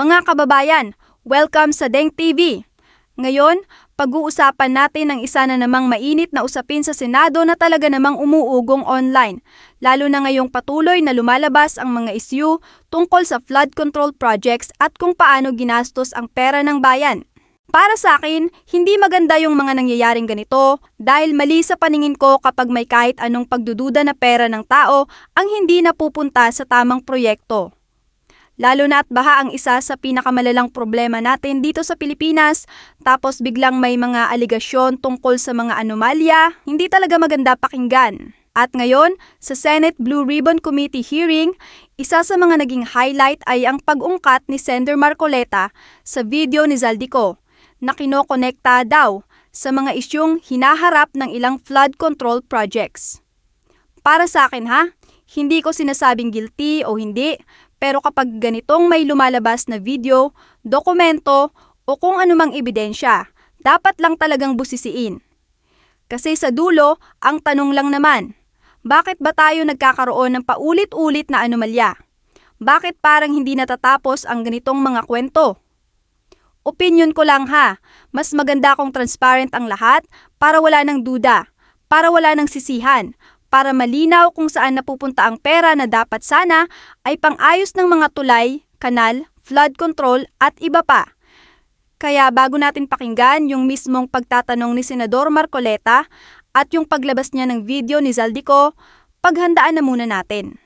Mga kababayan, welcome sa Deng TV. Ngayon, pag-uusapan natin ang isa na namang mainit na usapin sa Senado na talaga namang umuugong online, lalo na ngayong patuloy na lumalabas ang mga isyu tungkol sa flood control projects at kung paano ginastos ang pera ng bayan. Para sa akin, hindi maganda yung mga nangyayaring ganito dahil mali sa paningin ko kapag may kahit anong pagdududa na pera ng tao ang hindi napupunta sa tamang proyekto. Lalo na at baha ang isa sa pinakamalalang problema natin dito sa Pilipinas, tapos biglang may mga aligasyon tungkol sa mga anomalya, hindi talaga maganda pakinggan. At ngayon, sa Senate Blue Ribbon Committee hearing, isa sa mga naging highlight ay ang pag-ungkat ni Senator Marcoleta sa video ni Zaldico na kinokonekta daw sa mga isyong hinaharap ng ilang flood control projects. Para sa akin ha, hindi ko sinasabing guilty o hindi, pero kapag ganitong may lumalabas na video, dokumento o kung anumang ebidensya, dapat lang talagang busisiin. Kasi sa dulo, ang tanong lang naman, bakit ba tayo nagkakaroon ng paulit-ulit na anomalya? Bakit parang hindi natatapos ang ganitong mga kwento? Opinion ko lang ha, mas maganda kung transparent ang lahat para wala ng duda, para wala ng sisihan, para malinaw kung saan napupunta ang pera na dapat sana ay pang-ayos ng mga tulay, kanal, flood control at iba pa. Kaya bago natin pakinggan yung mismong pagtatanong ni Senador Marcoleta at yung paglabas niya ng video ni Zaldico, paghandaan na muna natin.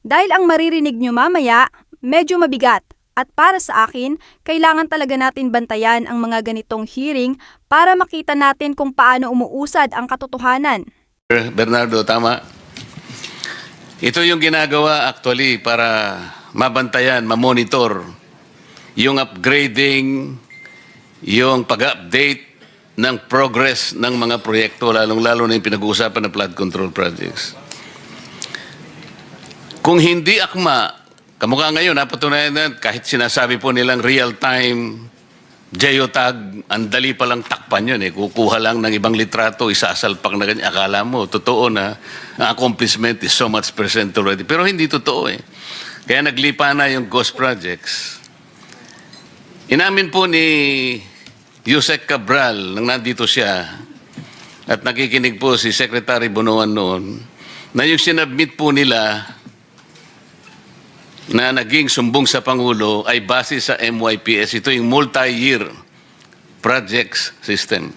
Dahil ang maririnig nyo mamaya, medyo mabigat at para sa akin, kailangan talaga natin bantayan ang mga ganitong hearing para makita natin kung paano umuusad ang katotohanan. Bernardo, tama. Ito yung ginagawa actually para mabantayan, mamonitor yung upgrading, yung pag-update ng progress ng mga proyekto, lalong-lalo na yung pinag-uusapan ng flood control projects. Kung hindi akma, kamukha ngayon, napatunayan na kahit sinasabi po nilang real-time geotag, ang dali palang takpan yun eh. Kukuha lang ng ibang litrato, isasalpak na ganyan. Akala mo, totoo na ang accomplishment is so much percent already. Pero hindi totoo eh. Kaya naglipa na yung ghost projects. Inamin po ni Yusek Cabral, nang nandito siya, at nakikinig po si Secretary Bonoan noon, na yung sinabmit po nila na naging sumbong sa Pangulo ay base sa MYPS. Ito yung multi-year projects system.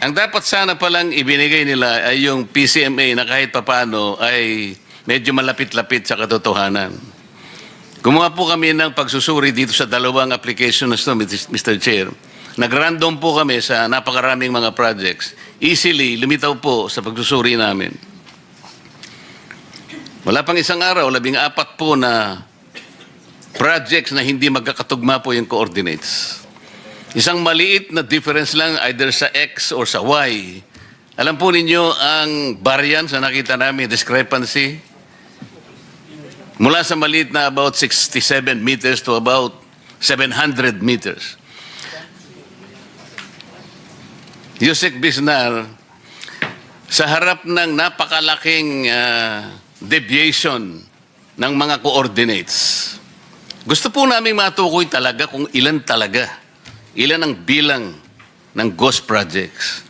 Ang dapat sana palang ibinigay nila ay yung PCMA na kahit papano ay medyo malapit-lapit sa katotohanan. Gumawa po kami ng pagsusuri dito sa dalawang applications to, Mr. Chair. Nag-random po kami sa napakaraming mga projects. Easily, lumitaw po sa pagsusuri namin. Wala pang isang araw, labing apat po na projects na hindi magkakatugma po yung coordinates. Isang maliit na difference lang either sa X or sa Y. Alam po ninyo ang variance na nakita namin, discrepancy, mula sa maliit na about 67 meters to about 700 meters. Yusek Bisnar, sa harap ng napakalaking ah, deviation ng mga coordinates. Gusto po namin matukoy talaga kung ilan talaga, ilan ang bilang ng ghost projects.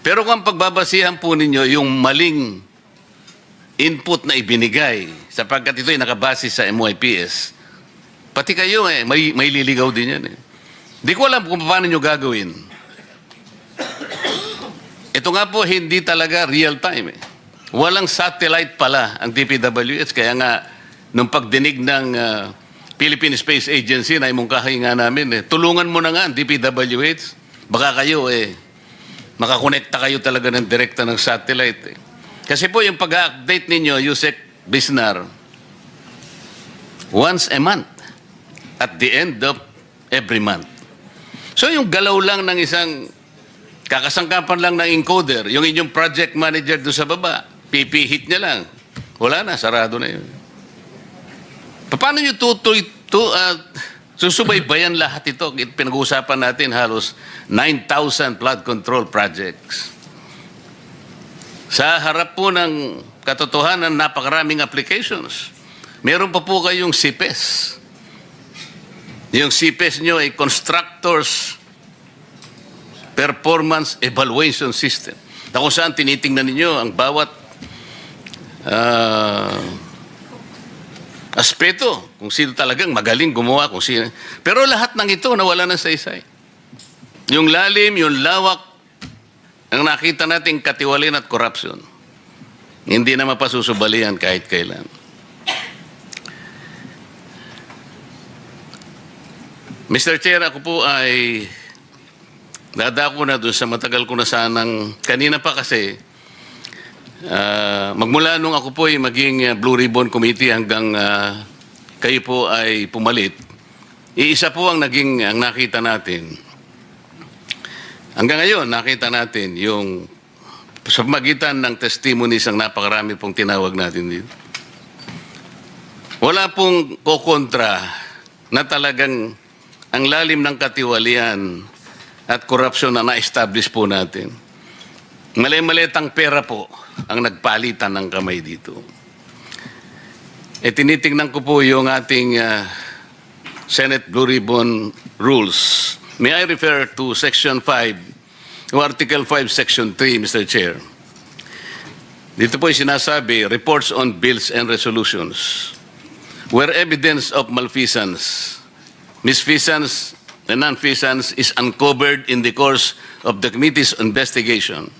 Pero kung pagbabasihan po ninyo yung maling input na ibinigay sapagkat ito ay nakabase sa MYPS, pati kayo eh, may, may liligaw din yan eh. Di ko alam kung paano nyo gagawin. Ito nga po, hindi talaga real time eh. Walang satellite pala ang DPWH. Kaya nga, nung pagdinig ng ah, Philippine Space Agency, na imungkahi nga namin, eh, tulungan mo na nga ang DPWH. Baka kayo, eh, makakonekta kayo talaga ng direkta ng satellite. Eh. Kasi po, yung pag-update ninyo, Yusek Bisnar, once a month, at the end of every month. So, yung galaw lang ng isang kakasangkapan lang ng encoder, yung inyong project manager doon sa baba, pipihit niya lang. Wala na, sarado na yun. Paano nyo tutoy, to, uh, susubaybayan lahat ito? Pinag-uusapan natin halos 9,000 flood control projects. Sa harap po ng katotohanan, napakaraming applications. Meron pa po kayong CPES. Yung CPES nyo ay Constructors Performance Evaluation System. Na kung saan tinitingnan ninyo ang bawat ah, aspeto, kung sino talagang magaling gumawa, kung sino. Pero lahat ng ito nawala ng saysay. Yung lalim, yung lawak, ang nakita nating katiwalin at corruption, hindi na mapasusubalian kahit kailan. Mr. Chair, ako po ay dadako na doon sa matagal ko na sanang, kanina pa kasi, ah, magmula nung ako po ay maging ah, Blue Ribbon Committee hanggang ah, kayo po ay pumalit, iisa po ang naging, ang nakita natin. Hanggang ngayon, nakita natin yung sa magitan ng testimonies ang napakarami pong tinawag natin dito. Wala pong kokontra na talagang ang lalim ng katiwalian at korupsyon na na-establish po natin. Mali-malitang pera po ang nagpalitan ng kamay dito. E tinitingnan ko po yung ating ah, Senate Blue Ribbon Rules. May I refer to Section 5 o Article 5, Section 3, Mr. Chair. Dito po yung sinasabi, reports on bills and resolutions. Where evidence of malfeasance, misfeasance, and nonfeasance is uncovered in the course of the committee's investigation,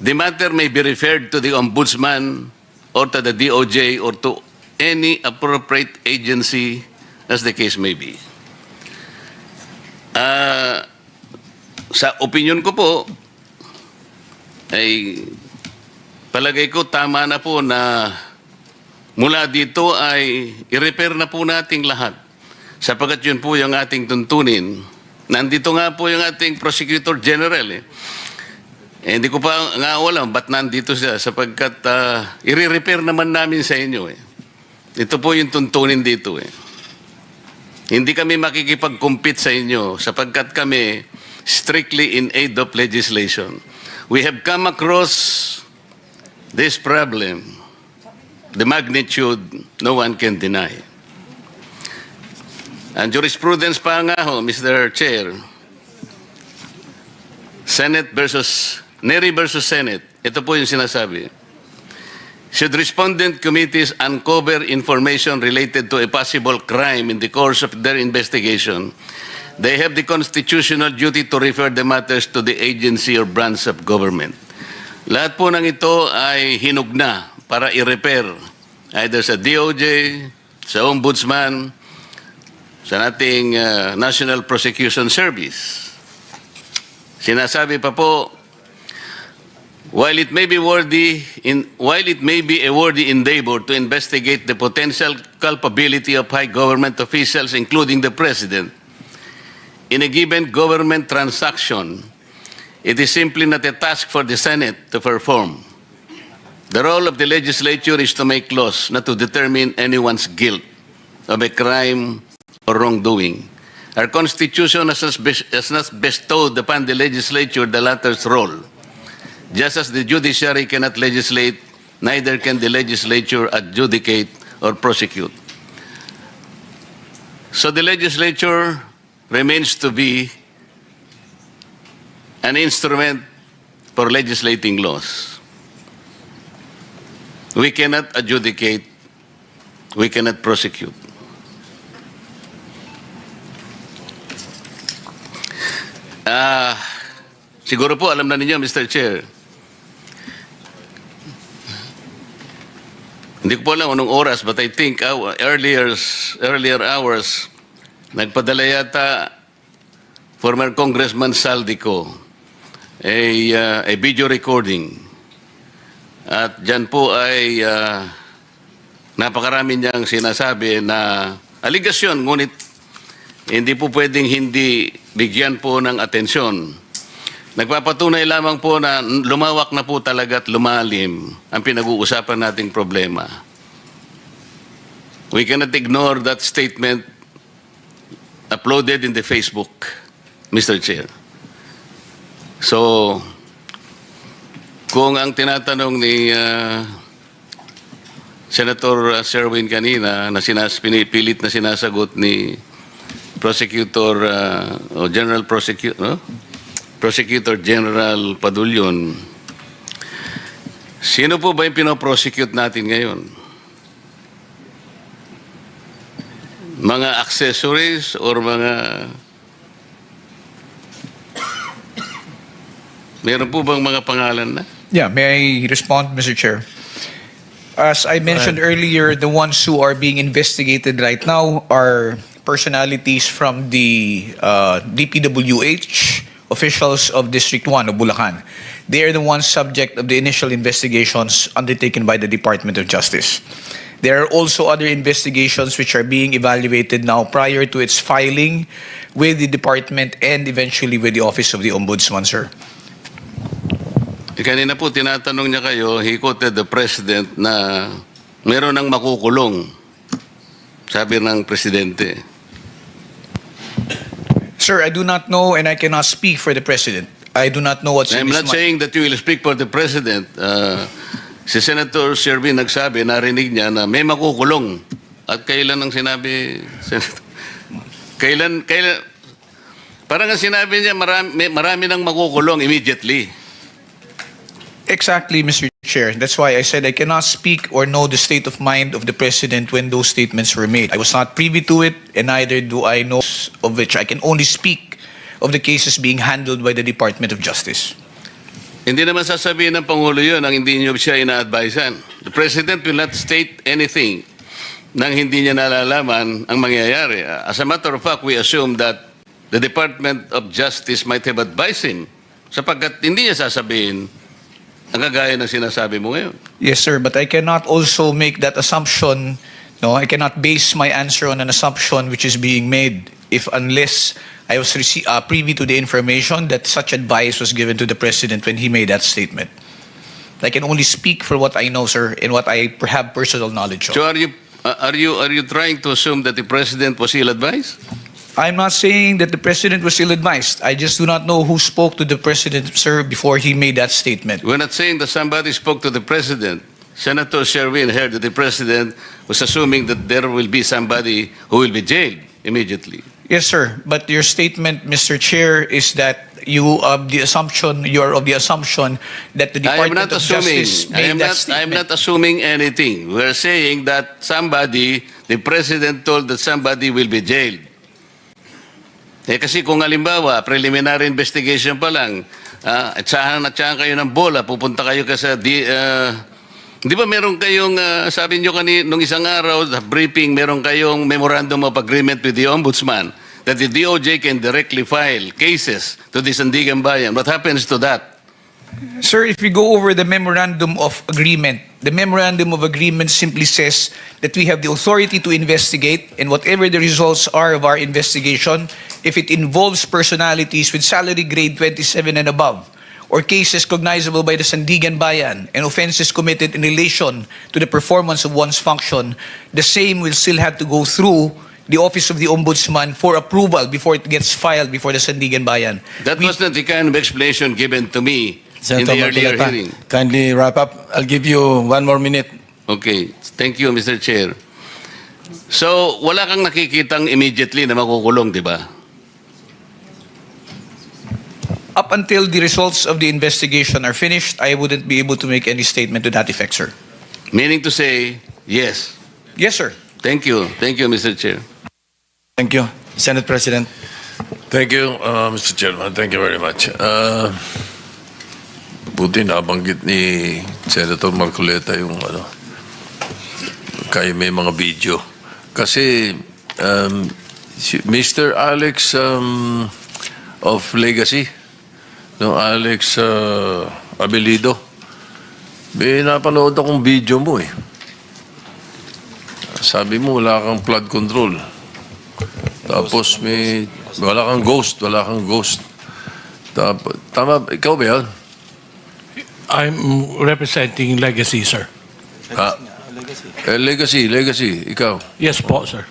the matter may be referred to the Ombudsman or to the DOJ or to any appropriate agency as the case may be. Ah, sa opinion ko po, ay palagay ko tama na po na mula dito ay i-repair na po nating lahat. Sapagat yun po yung ating tuntunin. Nandito nga po yung ating Prosecutor General eh. Eh, hindi ko pa nga alam ba't nandito siya sapagkat ah, i-repair naman namin sa inyo eh. Ito po yung tuntunin dito eh. Hindi kami makikipag-compete sa inyo sapagkat kami strictly in aid of legislation. We have come across this problem, the magnitude no one can deny. Ang jurisprudence pa nga ho, Mr. Chair, Senate versus, Neri versus Senate, ito po yung sinasabi. Should respondent committees uncover information related to a possible crime in the course of their investigation, they have the constitutional duty to refer the matters to the agency or branch of government. Lahat po ng ito ay hinug na para i-repair either sa DOJ, sa Ombudsman, sa ating uh, National Prosecution Service. Sinasabi pa po, While it may be worthy in while it may be a worthy endeavor to investigate the potential culpability of high government officials, including the president, in a given government transaction, it is simply not a task for the Senate to perform. The role of the legislature is to make laws, not to determine anyone's guilt of a crime or wrongdoing. Our Constitution has not bestowed upon the legislature the latter's role. Just as the judiciary cannot legislate, neither can the legislature adjudicate or prosecute. So the legislature remains to be an instrument for legislating laws. We cannot adjudicate, we cannot prosecute. Ah, siguro po alam na ninyo, Mr. Chair, Hindi ko po alam anong oras, but I think uh, earlier, earlier hours, nagpadala yata former Congressman Saldico a, uh, a video recording. At dyan po ay uh, napakarami niyang sinasabi na aligasyon, ngunit hindi po pwedeng hindi bigyan po ng atensyon. Nagpapatunay lamang po na lumawak na po talaga at lumalim ang pinag-uusapan nating problema. We cannot ignore that statement uploaded in the Facebook, Mr. Chair. So, kung ang tinatanong ni uh, Senator Sherwin kanina na sinas, pinipilit na sinasagot ni Prosecutor uh, o General Prosecutor no? Prosecutor General Padulyon. Sino po ba yung pinoprosecute natin ngayon? Mga accessories or mga Meron po bang mga pangalan na? Yeah, may I respond, Mr. Chair? As I mentioned earlier, the ones who are being investigated right now are personalities from the uh, DPWH, officials of District 1 of Bulacan. They are the ones subject of the initial investigations undertaken by the Department of Justice. There are also other investigations which are being evaluated now prior to its filing with the department and eventually with the Office of the Ombudsman, sir. Kanina po tinatanong niya kayo, he quoted the president na meron ng makukulong. Sabi ng presidente. Sir, I do not know and I cannot speak for the president. I do not know what's I'm in his not mind. saying that you will speak for the president. Uh, si Senator Sherwin nagsabi, narinig niya na may makukulong. At kailan ang sinabi, Senator? Kailan, kailan, parang ang sinabi niya, marami, marami nang makukulong immediately. Exactly, Mr. Chair. That's why I said I cannot speak or know the state of mind of the president when those statements were made. I was not privy to it, and neither do I know of which I can only speak of the cases being handled by the Department of Justice. Hindi naman sasabihin ng Pangulo yun ang hindi niyo siya ina-advisean. The President will not state anything nang hindi niya nalalaman ang mangyayari. As a matter of fact, we assume that the Department of Justice might have advised him sapagkat hindi niya sasabihin ang kagaya ng sinasabi mo ngayon. Yes, sir, but I cannot also make that assumption. No, I cannot base my answer on an assumption which is being made if unless I was rece- uh, privy to the information that such advice was given to the president when he made that statement. I can only speak for what I know, sir, and what I have personal knowledge of. So are you uh, are you are you trying to assume that the President was ill-advised? I'm not saying that the president was ill-advised. I just do not know who spoke to the president, sir, before he made that statement. We're not saying that somebody spoke to the President. Senator Sherwin heard that the President was assuming that there will be somebody who will be jailed immediately. Yes, sir. But your statement, Mr. Chair, is that you of the assumption you are of the assumption that the I am Department not of assuming. Justice I made am that not. I am statement. not assuming anything. We're saying that somebody, the president told that somebody will be jailed. Eh kasi kung halimbawa, preliminary investigation pa lang, ah, at sahan at sahan kayo ng bola, pupunta kayo ka sa di, ah, di ba meron kayong, ah, sabi nyo kanina, nung isang araw, briefing, meron kayong memorandum of agreement with the ombudsman that the DOJ can directly file cases to the Sandigan Bayan. What happens to that? Sir, if we go over the memorandum of agreement, the memorandum of agreement simply says that we have the authority to investigate, and whatever the results are of our investigation, if it involves personalities with salary grade 27 and above, or cases cognizable by the Sandigan Bayan and offenses committed in relation to the performance of one's function, the same will still have to go through the Office of the Ombudsman for approval before it gets filed before the Sandigan Bayan. That We- was not the kind of explanation given to me in Senator the earlier Marcoleta, hearing. kindly wrap up. I'll give you one more minute. Okay. Thank you, Mr. Chair. So, wala kang nakikitang immediately na makukulong, di ba? Up until the results of the investigation are finished, I wouldn't be able to make any statement to that effect, sir. Meaning to say, yes. Yes, sir. Thank you. Thank you, Mr. Chair. Thank you. Senate President. Thank you, uh, Mr. Chairman. Thank you very much. Uh, buti nabanggit ni Senator Marcoleta yung ano, kaya may mga video. Kasi um, Mr. Alex um, of Legacy, no Alex uh, Abelido, may napanood akong video mo eh. Sabi mo wala kang flood control. Tapos may wala kang ghost, wala kang ghost. Tapos, tama, ikaw ba yan? I'm representing Legacy, sir. Ha? Eh, legacy, legacy, ikaw. Yes po, sir.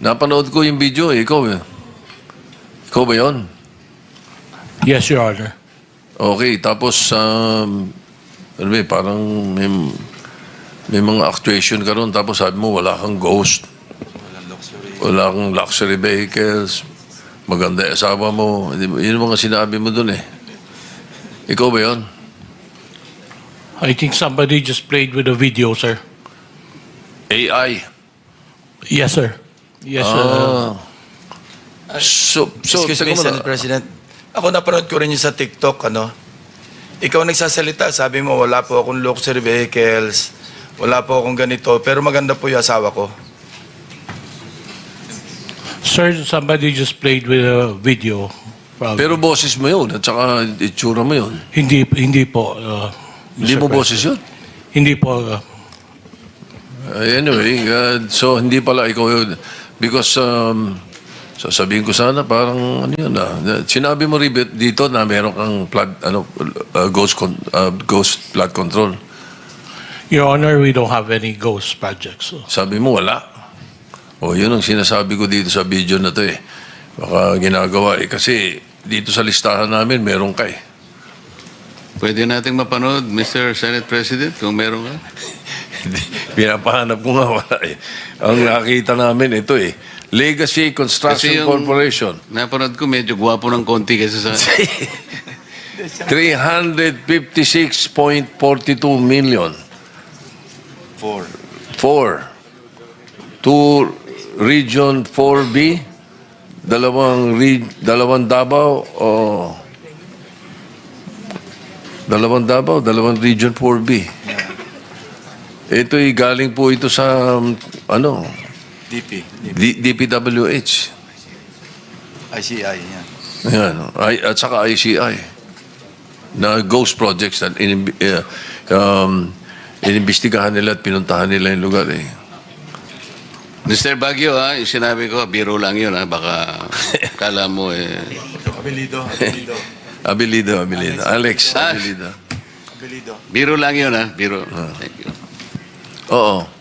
Napanood ko yung video eh, ikaw eh. Ikaw ba yun? Yes, Your Honor. Okay, tapos, um, ano ba parang may, may mga actuation ka ron, tapos sabi mo wala kang ghost. Wala kang luxury vehicles. Maganda yung asawa mo. Yun mga sinabi mo dun eh. Ikaw ba yun? I think somebody just played with the video, sir. AI. Yes, sir. Yes, sir. Ah. So, so, Excuse teka me, muna. Senate President. Ako napanood ko rin yung sa TikTok, ano. Ikaw nagsasalita, sabi mo, wala po akong luxury vehicles, wala po akong ganito, pero maganda po yung asawa ko. Sir, somebody just played with a video. Probably. Pero boses mo yun, at saka itsura mo yun. hindi hindi po. uh, Hindi Mr. mo President. boses yun? Hindi po. uh, Uh, anyway, uh, so hindi pala ikaw yun. Because, um, sasabihin ko sana, parang ano yun ah. na- Sinabi mo ribet dito na meron kang flood, ano, uh, ghost, con- uh, ghost flood control. Your Honor, we don't have any ghost projects. so. Sabi mo wala. O yun ang sinasabi ko dito sa video na to eh. Baka ginagawa eh. Kasi dito sa listahan namin, meron ka eh. Pwede nating mapanood, Mr. Senate President, kung meron ka. Pinapahanap ko nga wala eh. Ang nakita namin ito eh. Legacy Construction Corporation. napanood ko, medyo gwapo ng konti kasi sa... 356.42 million. Four. Four. Two Region 4B, dalawang re, dalawang Davao o dalawang Davao, dalawang Region 4B. Ito'y galing po ito sa um, ano, DP. D- DPWH. ICI, yan. Ayan, I, at saka ICI na ghost projects na in, uh, um, inimbestigahan nila at pinuntahan nila yung lugar eh. Mr. Baguio, ha, yung sinabi ko, biro lang yun, ha, baka kala mo eh... Abilido, abilido, Abilido, Abilido. Alex, Ah. Abilido. abilido. Biro lang yun, ha, biro. Thank you. Oo.